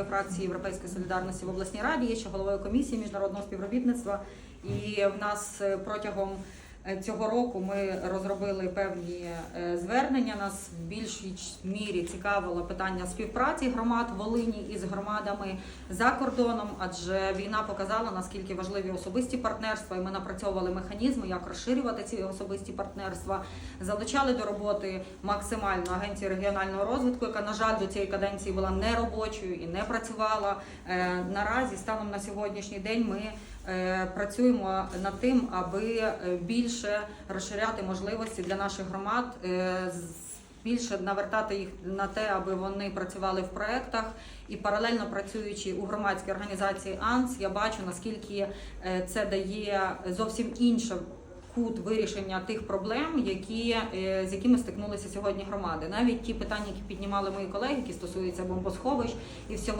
головою фракції Європейської солідарності в обласній раді, є ще головою комісії міжнародного співробітництва. І в нас е, протягом цього року ми розробили певні е, звернення. Нас в більшій мірі цікавило питання співпраці громад Волині із громадами за кордоном, адже війна показала наскільки важливі особисті партнерства, і ми напрацьовували механізми, як розширювати ці особисті партнерства. Залучали до роботи максимально агенцію регіонального розвитку, яка на жаль до цієї каденції була не робочою і не працювала. Е, Наразі станом на сьогоднішній день ми е, працюємо над тим, аби е, більше розширяти можливості для наших громад. е, Більше навертати їх на те, аби вони працювали в проектах і паралельно працюючи у громадській організації АНС, я бачу наскільки е, це дає зовсім інше кут вирішення тих проблем, які е, з якими стикнулися сьогодні громади. Навіть ті питання, які піднімали мої колеги, які стосуються бомбосховищ і всього.